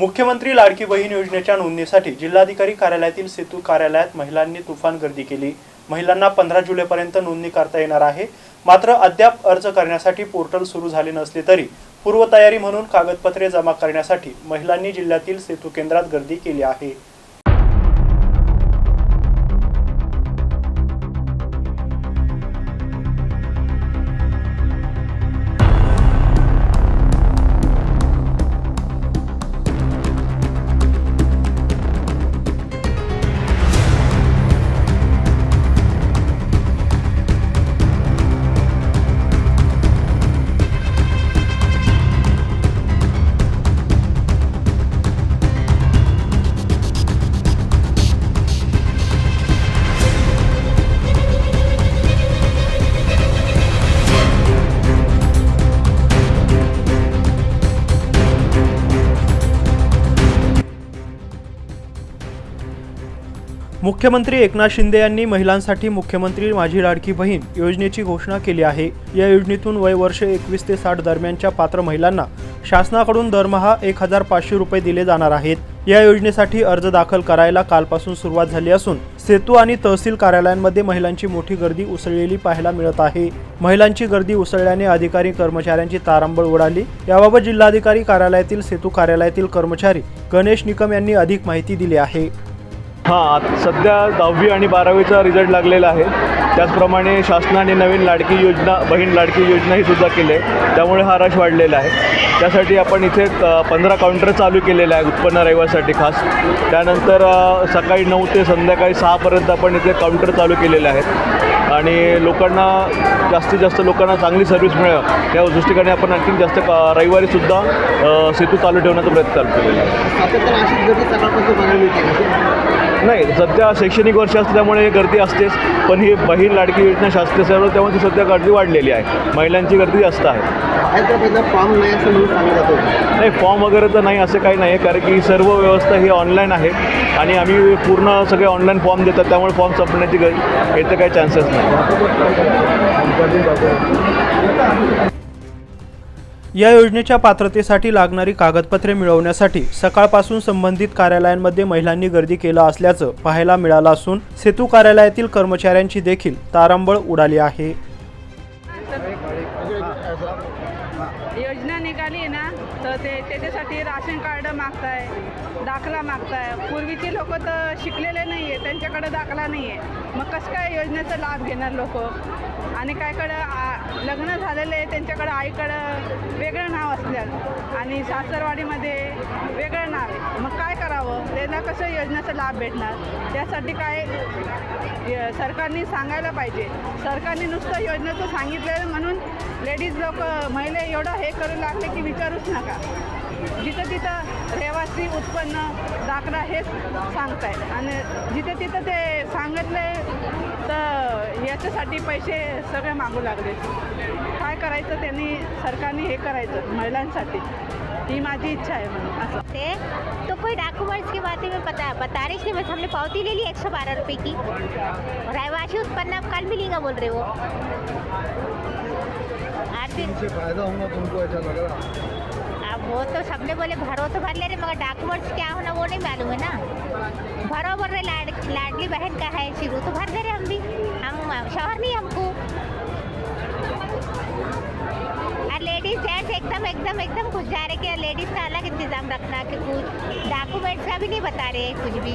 मुख्यमंत्री लाडकी बहीण योजनेच्या नोंदणीसाठी जिल्हाधिकारी कार्यालयातील सेतू कार्यालयात महिलांनी तुफान गर्दी केली. महिलांना पंधरा जुलैपर्यंत नोंदणी करता येणार आहे. मात्र अद्याप अर्ज करण्यासाठी पोर्टल सुरू झाले नसले तरी पूर्वतयारी म्हणून कागदपत्रे जमा करण्यासाठी महिलांनी जिल्ह्यातील सेतू केंद्रात गर्दी केली आहे. मुख्यमंत्री एकनाथ शिंदे यांनी महिलांसाठी मुख्यमंत्री माझी लाडकी बहीण योजनेची घोषणा केली आहे. या योजनेतून वय वर्ष एकवीस ते साठ दरम्यानच्या पात्र महिलांना शासनाकडून दरमहा एक हजार पाचशे रुपये दिले जाणार आहेत. या योजनेसाठी अर्ज दाखल करायला कालपासून सुरुवात झाली असून सेतू आणि तहसील कार्यालयांमध्ये महिलांची मोठी गर्दी उसळलेली पाहायला मिळत आहे. महिलांची गर्दी उसळल्याने अधिकारी कर्मचाऱ्यांची तारांबळ उडाली. याबाबत जिल्हाधिकारी कार्यालयातील सेतू कार्यालयातील कर्मचारी गणेश निकम यांनी अधिक माहिती दिली आहे. हां सध्या दहावी आणि बारावीचा रिझल्ट लागलेला आहे. त्याचप्रमाणे शासनाने नवीन लाडकी योजना बहीण लाडकी योजना ही सुद्धा केली आहे. त्यामुळे हा रश वाढलेला आहे. त्यासाठी आपण इथे पंधरा काउंटर चालू केलेले आहे उत्पन्न रविवारसाठी खास. त्यानंतर सकाळी नऊ ते संध्याकाळी सहापर्यंत आपण इथे काउंटर चालू केलेले आहेत. आणि लोकांना जास्तीत जास्त लोकांना चांगली सर्व्हिस मिळावं या दृष्टीने आपण आणखी जास्त क- रविवारीसुद्धा सेतू चालू ठेवण्याचा प्रयत्न चालू केलेला आहे. नाही सध्या शैक्षणिक वर्ष असल्यामुळे गर्दी असतेच पण ही बहीण लाडकी योजना शासकीय सेवा त्यामुळे ती सध्या गर्दी वाढलेली आहे. महिलांची गर्दी जास्त आहे. फॉर्म नाही असं म्हणून सांगत जातो नाही फॉर्म वगैरे तर नाही असं काही नाही कारण की सर्व व्यवस्था ही ऑनलाईन आहे आणि आम्ही पूर्ण सगळे ऑनलाईन फॉर्म देतात त्यामुळे फॉर्म संपण्याची गर याचे काही चान्सेस नाही. या योजनेच्या पात्रतेसाठी लागणारी कागदपत्रे मिळवण्यासाठी सकाळपासून संबंधित कार्यालयांमध्ये महिलांनी गर्दी केलं असल्याचं पाहायला मिळालं असून सेतू कार्यालयातील कर्मचाऱ्यांची देखील तारांबळ उडाली आहे. योजना निघाली आहे ना तर ते त्याच्यासाठी राशन कार्ड मागताय दाखला मागताय. पूर्वीचे लोक तर शिकलेले नाही आहे त्यांच्याकडे दाखला नाही आहे मग कसं काय योजनेचा लाभ घेणार लोक? आणि कायकडं आ- लग्न झालेले आहे त्यांच्याकडं आईकडं वेगळं नाव असल्यानं आणि सासरवाडीमध्ये वेगळं नाव आहे. मग काय करावं? त्यांना कसं योजनेचा लाभ भेटणार? त्यासाठी काय य- सरकारने सांगायला पाहिजे. सरकारने नुसतं योजनेचं सांगितलेलं म्हणून लेडीज लोक महिला एवढं हे करू लागले की विचारूच नका. जिथं तिथं रहिवासी उत्पन्न दाखला हेच सांगतायत. आणि जिथं तिथं ते सांगितले तर याच्यासाठी पैसे सगळे मागू लागले. काय करायचं त्यांनी? सरकारने हे करायचं महिलांसाठी. ही माझी इच्छा आहे म्हणून. असं. ते तो कोई डॉक्यूमेंट्स की बातें में पता बता रही थी बस हमने पावती ले ली एक सौ बारह रुपये की। रहवासी उत्पन्न आप कल मिलेगा बोल रहे हो। फ़ायदा होगा तुमको ऐसा लग रहा। अब वो तो सबने बोले भरो तो भर ले रहे मगर डॉक्यूमेंट्स क्या होना वो नहीं मालूम है ना। भरो बोल रहे लाड लाडली बहन का है शुरू तो भर दे रहे हम भी। हम शहर नहीं हमको। और लेडीज़ जेंट्स एकदम एकदम एकदम कुछ जा रहे कि लेडीज़ का अलग इंतज़ाम रखना कि कुछ डॉक्यूमेंट्स का भी नहीं बता रहे कुछ भी।